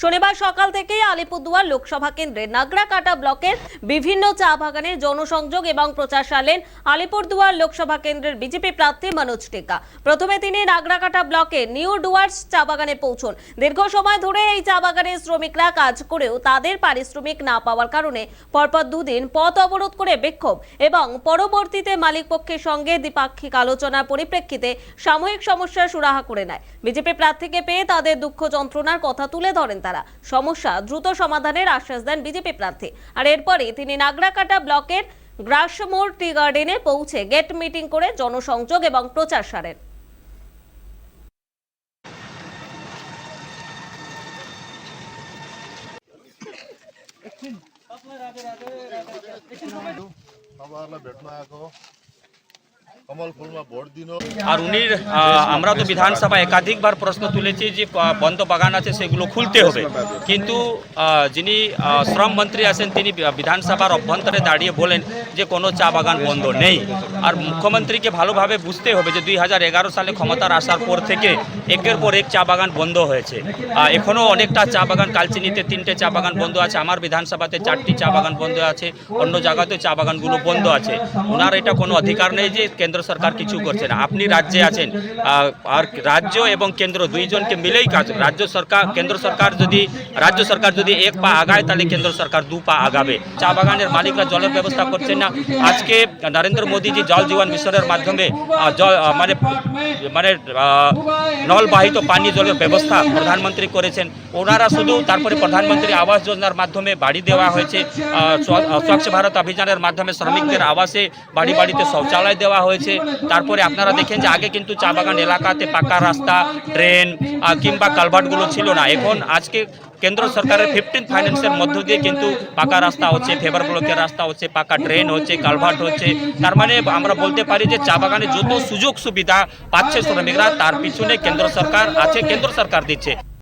শনিবার সকাল থেকেই আলিপুরদুয়ার লোকসভা কেন্দ্রের নাগরাকাটা ব্লকের বিভিন্ন চা বাগানে জনসংযোগ এবং প্রচার সারলেন আলিপুরদুয়ার লোকসভা কেন্দ্রের বিজেপি প্রার্থী মনোজ টেকা। প্রথমে তিনি নাগরাকাটা ব্লকে নিউ ডুয়ার্স চা বাগানে পৌঁছন। দীর্ঘ সময় ধরে এই চা বাগানের শ্রমিকরা কাজ করেও তাদের পারিশ্রমিক না পাওয়ার কারণে পরপর দুদিন পথ অবরোধ করে বিক্ষোভ এবং পরবর্তীতে মালিক পক্ষের সঙ্গে দ্বিপাক্ষিক আলোচনার পরিপ্রেক্ষিতে সাময়িক সমস্যার সুরাহা করে নেয়। বিজেপি প্রার্থীকে পেয়ে তাদের দুঃখ যন্ত্রণার কথা তুলে ধরেন তারা। সমস্যা দ্রুত সমাধানের আশ্বাস দেন বিজেপি প্রার্থী। আর এরপরে তিনি নাগরাকাটা ব্লকের গ্রাসমোর টি গার্ডেনে পৌঁছে গেট মিটিং করে জনসংযোগ এবং প্রচার সারেন। भेटलो आएको আর উনি আমরা তো বিধানসভা একাধিকবার প্রশ্ন তুলেছি যে বন্ধ বাগান আছে সেগুলো খুলতে হবে। কিন্তু যিনি আহ, শ্রম মন্ত্রী আছেন তিনি বিধানসভার অভ্যন্তরে দাঁড়িয়ে বলেন যে কোনো চা বাগান বন্ধ নেই। আর মুখ্যমন্ত্রীকে ভালোভাবে বুঝতে হবে যে দুই হাজার এগারো সালে ক্ষমতার আসার পর থেকে একের পর এক চা বাগান বন্ধ হয়েছে। এখনও অনেকটা চা বাগান কালচিনিতে তিনটে চা বাগান বন্ধ আছে আমার বিধানসভাতে চারটি চা বাগান বন্ধ আছে অন্য জায়গাতেও চা বাগানগুলো বন্ধ আছে। ওনার এটা কোনো অধিকার নেই যে কেন্দ্র সরকার কিছু করছে না। আপনি রাজ্যে আছেন আর রাজ্য এবং কেন্দ্র দুইজনকে মিলেই কাজ রাজ্য সরকার, কেন্দ্র সরকার যদি, রাজ্য সরকার যদি এক পা আগায়, তাহলে কেন্দ্র সরকার দু পা আগাবে। চা বাগানের মালিকরা জলের ব্যবস্থা করছেন না। আজকে নরেন্দ্র মোদীজি জল জীবন মিশনের মাধ্যমে জল মানে মানে নলবাহিত পানীয় জলের ব্যবস্থা প্রধানমন্ত্রী করেছেন। ওনারা শুধু তারপরে প্রধানমন্ত্রী আবাস যোজনার মাধ্যমে বাড়ি দেওয়া হয়েছে স্বচ্ছ ভারত অভিযানের মাধ্যমে শ্রমিকদের আবাসে বাড়ি বাড়িতে শৌচালয় দেওয়া হয়েছে। তারপরে আপনারা দেখেন যে আগে কিন্তু চা বাগান এলাকাতে পাকা রাস্তা ট্রেন কিংবা কালভার্টগুলো ছিল না। এখন আজকে কেন্দ্র সরকারের ফিফটিন ফাইন্যান্সের মধ্য দিয়ে কিন্তু পাকা রাস্তা হচ্ছে ফেভার ব্লকের রাস্তা হচ্ছে, পাকা ট্রেন হচ্ছে, কালভার্ট হচ্ছে। তার মানে আমরা বলতে পারি যে চা বাগানে যত সুযোগ সুবিধা পাচ্ছে শ্রমিকরা, তার পিছনে কেন্দ্র সরকার আছে, কেন্দ্র সরকার দিচ্ছে।